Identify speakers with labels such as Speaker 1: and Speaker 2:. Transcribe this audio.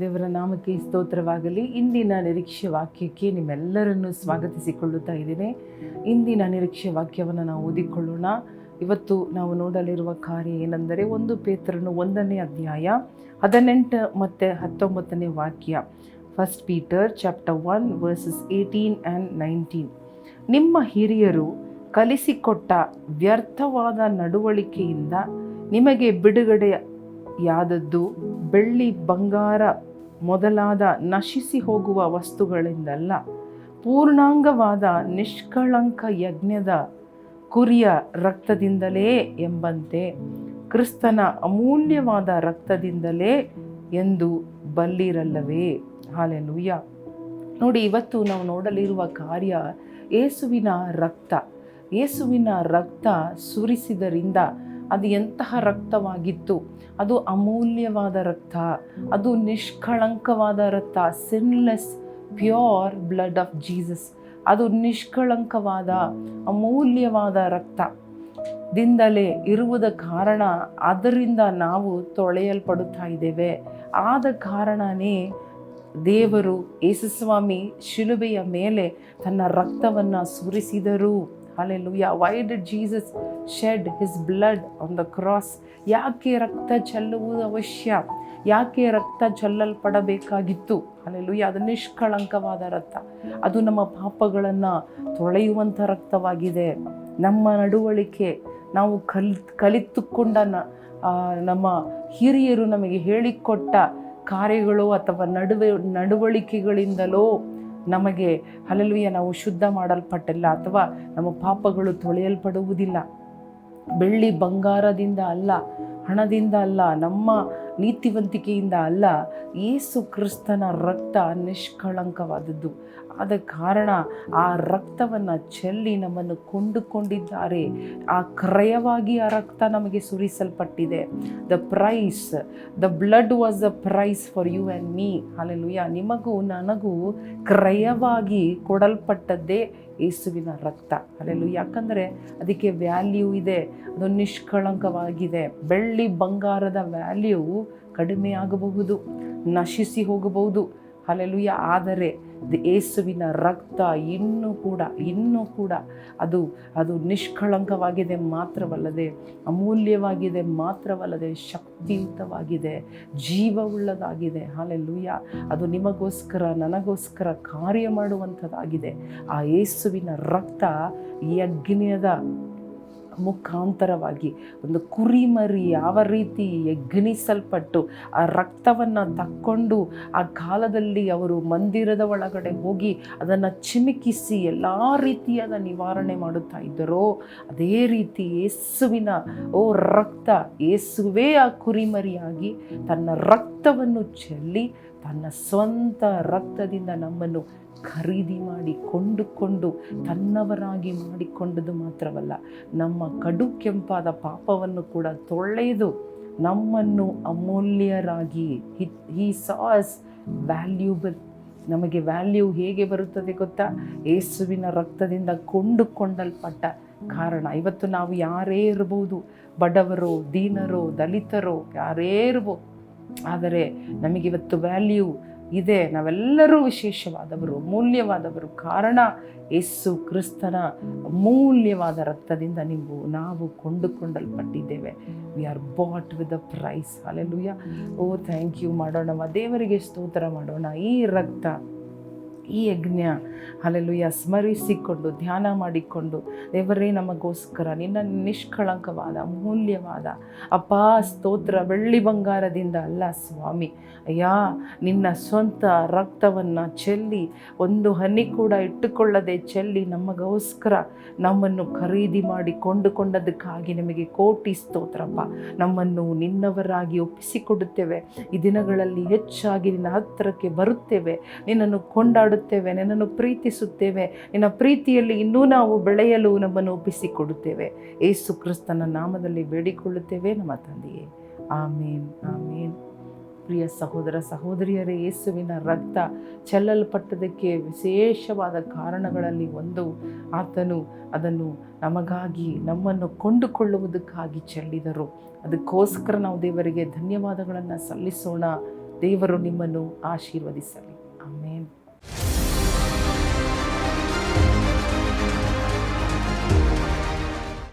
Speaker 1: ದೇವರ ನಾಮಕ್ಕೆ ಸ್ತೋತ್ರವಾಗಲಿ. ಇಂದಿನ ನಿರೀಕ್ಷೆ ವಾಕ್ಯಕ್ಕೆ ನಿಮ್ಮೆಲ್ಲರನ್ನು ಸ್ವಾಗತಿಸಿಕೊಳ್ಳುತ್ತಾ ಇದ್ದೇನೆ. ಇಂದಿನ ನಿರೀಕ್ಷೆ ವಾಕ್ಯವನ್ನು ನಾವು ಓದಿಕೊಳ್ಳೋಣ. ಇವತ್ತು ನಾವು ನೋಡಲಿರುವ ಕಾರ್ಯ ಏನೆಂದರೆ ಒಂದು ಪೇತ್ರನು ಒಂದನೇ ಅಧ್ಯಾಯ ಹದಿನೆಂಟು ಮತ್ತು ಹತ್ತೊಂಬತ್ತನೇ ವಾಕ್ಯ. First Peter chapter one verses eighteen and nineteen ನಿಮ್ಮ ಹಿರಿಯರು ಕಲಿಸಿಕೊಟ್ಟ ವ್ಯರ್ಥವಾದ ನಡವಳಿಕೆಯಿಂದ ನಿಮಗೆ ಬಿಡುಗಡೆಯಾದದ್ದು ಬೆಳ್ಳಿ ಬಂಗಾರ ಮೊದಲಾದ ನಶಿಸಿ ಹೋಗುವ ವಸ್ತುಗಳಿಂದಲ್ಲ. ಪೂರ್ಣಾಂಗವಾದ ನಿಷ್ಕಳಂಕ ಯಜ್ಞದ ಕುರಿಯ ರಕ್ತದಿಂದಲೇ ಎಂಬಂತೆ ಕ್ರಿಸ್ತನ ಅಮೂಲ್ಯವಾದ ರಕ್ತದಿಂದಲೇ ಎಂದು ಬಲ್ಲಿರಲ್ಲವೇ? ಹಾಲೆಲುಯ್ಯ ನೋಡಿ, ಇವತ್ತು ನಾವು ನೋಡಲಿರುವ ಕಾರ್ಯ ಏಸುವಿನ ರಕ್ತ. ಏಸುವಿನ ರಕ್ತ ಸುರಿಸಿದರಿಂದ ಅದು ಎಂತಹ ರಕ್ತವಾಗಿತ್ತು? ಅದು ಅಮೂಲ್ಯವಾದ ರಕ್ತ, ಅದು ನಿಷ್ಕಳಂಕವಾದ ರಕ್ತ sinless pure blood of Jesus ಅದು ನಿಷ್ಕಳಂಕವಾದ, ಅಮೂಲ್ಯವಾದ ರಕ್ತ. ದಿಂದಲೇ ಇರುವುದ ಕಾರಣ ಅದರಿಂದ ನಾವು ತೊಳೆಯಲ್ಪಡುತ್ತಾ ಇದ್ದೇವೆ. ಆದ ಕಾರಣನೇ ದೇವರು ಯೇಸುಸ್ವಾಮಿ ಶಿಲುಬೆಯ ಮೇಲೆ ತನ್ನ ರಕ್ತವನ್ನು ಸುರಿಸಿದರು. Alleluia why did Jesus shed his blood on the cross ಯಾಕೆ ರಕ್ತ ಚೆಲ್ಲುವುದು ಅವಶ್ಯ? ಯಾಕೆ ರಕ್ತ ಚೆಲ್ಲಲ್ಪಡಬೇಕಾಗಿತ್ತು? ಅಲ್ಲೆಲ್ಲೂಯ ಅದು ನಿಷ್ಕಳಂಕವಾದ ರಕ್ತ. ಅದು ನಮ್ಮ ಪಾಪಗಳನ್ನು ತೊಳೆಯುವಂಥ ರಕ್ತವಾಗಿದೆ. ನಮ್ಮ ನಡವಳಿಕೆ, ನಾವು ಕಲ್, ಕಲಿತುಕೊಂಡ ನಮ್ಮ ಹಿರಿಯರು ನಮಗೆ ಹೇಳಿಕೊಟ್ಟ ಕಾರ್ಯಗಳು ಅಥವಾ ನಡುವೆ, ನಡವಳಿಕೆಗಳಿಂದಲೋ ನಮಗೆ ಹಲಲುಯ ನಾವು ಶುದ್ಧ ಮಾಡಲ್ಪಟ್ಟಿಲ್ಲ ಅಥವಾ ನಮ್ಮ ಪಾಪಗಳು ತೊಳೆಯಲ್ಪಡುವುದಿಲ್ಲ. ಬೆಳ್ಳಿ ಬಂಗಾರದಿಂದ ಅಲ್ಲ, ಹಣದಿಂದ ಅಲ್ಲ, ನಮ್ಮ ನೀತಿವಂತಿಕೆಯಿಂದ ಅಲ್ಲ, ಯೇಸು ಕ್ರಿಸ್ತನ ರಕ್ತ ನಿಷ್ಕಳಂಕವಾದದ್ದು. ಆದ ಕಾರಣ ಆ ರಕ್ತವನ್ನು ಚೆಲ್ಲಿ ನಮ್ಮನ್ನು ಕೊಂಡುಕೊಂಡಿದ್ದಾರೆ. ಆ ಕ್ರಯವಾಗಿ ಆ ರಕ್ತ ನಮಗೆ ಸುರಿಸಲ್ಪಟ್ಟಿದೆ. The price the blood was the price for you and me alleluia ನಿಮಗೂ ನನಗೂ ಕ್ರಯವಾಗಿ ಕೊಡಲ್ಪಟ್ಟದ್ದೇ ಯೇಸುವಿನ ರಕ್ತ. ಅಲ್ಲೆಲ್ಲೂ ಯಾಕಂದರೆ ಅದಕ್ಕೆ ವ್ಯಾಲ್ಯೂ ಇದೆ. ಅದು ನಿಷ್ಕಳಂಕವಾಗಿದೆ. ಬೆಳ್ಳಿ ಬಂಗಾರದ ವ್ಯಾಲ್ಯೂ ಕಡಿಮೆ ಆಗಬಹುದು. ನಶಿಸಿ ಹೋಗಬಹುದು. ಅಲ್ಲೆಲ್ಲೂಯ ಆದರೆ ಯೇಸುವಿನ ರಕ್ತ ಇನ್ನೂ ಕೂಡ ಇನ್ನೂ ಕೂಡ ಅದು ಅದು ನಿಷ್ಕಳಂಕವಾಗಿದೆ ಮಾತ್ರವಲ್ಲದೆ, ಅಮೂಲ್ಯವಾಗಿದೆ ಮಾತ್ರವಲ್ಲದೆ, ಶಕ್ತಿಯುತವಾಗಿದೆ, ಜೀವವುಳ್ಳದಾಗಿದೆ. ಹಾಲೆಲ್ಲೂಯ ಅದು ನಿಮಗೋಸ್ಕರ, ನನಗೋಸ್ಕರ ಕಾರ್ಯ ಮಾಡುವಂಥದ್ದಾಗಿದೆ. ಆ ಯೇಸುವಿನ ರಕ್ತ ಯಜ್ಞದ ಮುಖಾಂತರವಾಗಿ ಒಂದು ಕುರಿಮರಿ ಯಾವ ರೀತಿ ಯಜ್ಞಿಸಲ್ಪಟ್ಟು ಆ ರಕ್ತವನ್ನು ತಕ್ಕೊಂಡು ಆ ಕಾಲದಲ್ಲಿ ಅವರು ಮಂದಿರದ ಒಳಗಡೆ ಹೋಗಿ ಅದನ್ನು ಚಿಮಿಕಿಸಿ ಎಲ್ಲ ರೀತಿಯಾದ ನಿವಾರಣೆ ಮಾಡುತ್ತಾ ಇದ್ದರೋ, ಅದೇ ರೀತಿ ಯೇಸುವಿನ, ಓ ರಕ್ತ, ಯೇಸುವೇ ಆ ಕುರಿಮರಿಯಾಗಿ ತನ್ನ ರಕ್ತವನ್ನು ಚೆಲ್ಲಿ ತನ್ನ ಸ್ವಂತ ರಕ್ತದಿಂದ ನಮ್ಮನ್ನು ಖರೀದಿ ಮಾಡಿ ಕೊಂಡುಕೊಂಡು ತನ್ನವರಾಗಿ ಮಾಡಿಕೊಂಡದ್ದು ಮಾತ್ರವಲ್ಲ, ನಮ್ಮ ಕಡು ಕೆಂಪಾದ ಪಾಪವನ್ನು ಕೂಡ ತೊಳೆದು ನಮ್ಮನ್ನು ಅಮೂಲ್ಯರಾಗಿ ಹಿ ಸಾಸ್ ವ್ಯಾಲ್ಯೂಬಲ್ ನಮಗೆ ವ್ಯಾಲ್ಯೂ ಹೇಗೆ ಬರುತ್ತದೆ ಗೊತ್ತಾ? ಯೇಸುವಿನ ರಕ್ತದಿಂದ ಕೊಂಡುಕೊಂಡಲ್ಪಟ್ಟ ಕಾರಣ. ಇವತ್ತು ನಾವು ಯಾರೇ ಇರಬಹುದು ಬಡವರೋ, ದೀನರೋ, ದಲಿತರೋ, ಯಾರೇ ಇರ್ಬೋದು, ಆದರೆ ನಮಗಿವತ್ತು ವ್ಯಾಲ್ಯೂ ಇದೆ. ನಾವೆಲ್ಲರೂ ವಿಶೇಷವಾದವರು ಮೌಲ್ಯವಾದವರು ಕಾರಣ ಯೇಸು ಕ್ರಿಸ್ತನ ಅಮೂಲ್ಯವಾದ ರಕ್ತದಿಂದ ನೀವು, ನಾವು ಕೊಂಡುಕೊಂಡಲ್ಪಟ್ಟಿದ್ದೇವೆ. We are bought with a price alleluia oh thank you ಮಾಡೋಣ ದೇವರಿಗೆ ಸ್ತೋತ್ರ ಮಾಡೋಣ. ಈ ರಕ್ತ ಈ ಯಜ್ಞ. ಅಲ್ಲೆಲ್ಲೂಯ್ಯ ಸ್ಮರಿಸಿಕೊಂಡು, ಧ್ಯಾನ ಮಾಡಿಕೊಂಡು. ದೇವರೇ, ನಮಗೋಸ್ಕರ ನಿನ್ನ ನಿಷ್ಕಳಂಕವಾದ, ಅಮೂಲ್ಯವಾದ, ಅಪ್ಪ, ಸ್ತೋತ್ರ, ಬೆಳ್ಳಿ ಬಂಗಾರದಿಂದ ಅಲ್ಲ ಸ್ವಾಮಿ. ಅಯ್ಯಾ, ನಿನ್ನ ಸ್ವಂತ ರಕ್ತವನ್ನು ಚೆಲ್ಲಿ, ಒಂದು ಹನಿ ಕೂಡ ಇಟ್ಟುಕೊಳ್ಳದೆ ಚೆಲ್ಲಿ ನಮಗೋಸ್ಕರ ನಮ್ಮನ್ನು ಖರೀದಿ ಮಾಡಿ ಕೊಂಡುಕೊಂಡದಕ್ಕಾಗಿ ನಮಗೆ ಕೋಟಿ ಸ್ತೋತ್ರಪ್ಪ. ನಮ್ಮನ್ನು ನಿನ್ನವರಾಗಿ ಒಪ್ಪಿಸಿಕೊಡುತ್ತೇವೆ. ಈ ದಿನಗಳಲ್ಲಿ ಹೆಚ್ಚಾಗಿ ನಿನ್ನ ಹತ್ತಿರಕ್ಕೆ ಬರುತ್ತೇವೆ. ನಿನ್ನನ್ನು ಕೊಂಡಾಡುತ್ತೇವೆ. ನಿನ್ನನ್ನು ಪ್ರೀತಿಸುತ್ತೇವೆ, ನಿನ್ನ ಪ್ರೀತಿಯಲ್ಲಿ ಇನ್ನೂ ನಾವು ಬೆಳೆಯಲು ನಮ್ಮನ್ನು ಒಪ್ಪಿಸಿಕೊಡುತ್ತೇವೆ. ಏಸು ಕ್ರಿಸ್ತನ ನಾಮದಲ್ಲಿ ಬೇಡಿಕೊಳ್ಳುತ್ತೇವೆ ನಮ್ಮ ತಂದೆಯೇ. ಆಮೇನ್ ಆಮೇನ್. ಪ್ರಿಯ ಸಹೋದರ ಸಹೋದರಿಯರೇ ಯೇಸುವಿನ ರಕ್ತ ಚೆಲ್ಲಲ್ಪಟ್ಟದಕ್ಕೆ ವಿಶೇಷವಾದ ಕಾರಣಗಳಲ್ಲಿ ಒಂದು. ಆತನು ಅದನ್ನು ನಮಗಾಗಿ ನಮ್ಮನ್ನು ಕೊಂಡುಕೊಳ್ಳುವುದಕ್ಕಾಗಿ ಚೆಲ್ಲಿದರು. ಅದಕ್ಕೋಸ್ಕರ ನಾವು ದೇವರಿಗೆ ಧನ್ಯವಾದಗಳನ್ನು ಸಲ್ಲಿಸೋಣ. ದೇವರು ನಿಮ್ಮನ್ನು ಆಶೀರ್ವದಿಸಲಿ.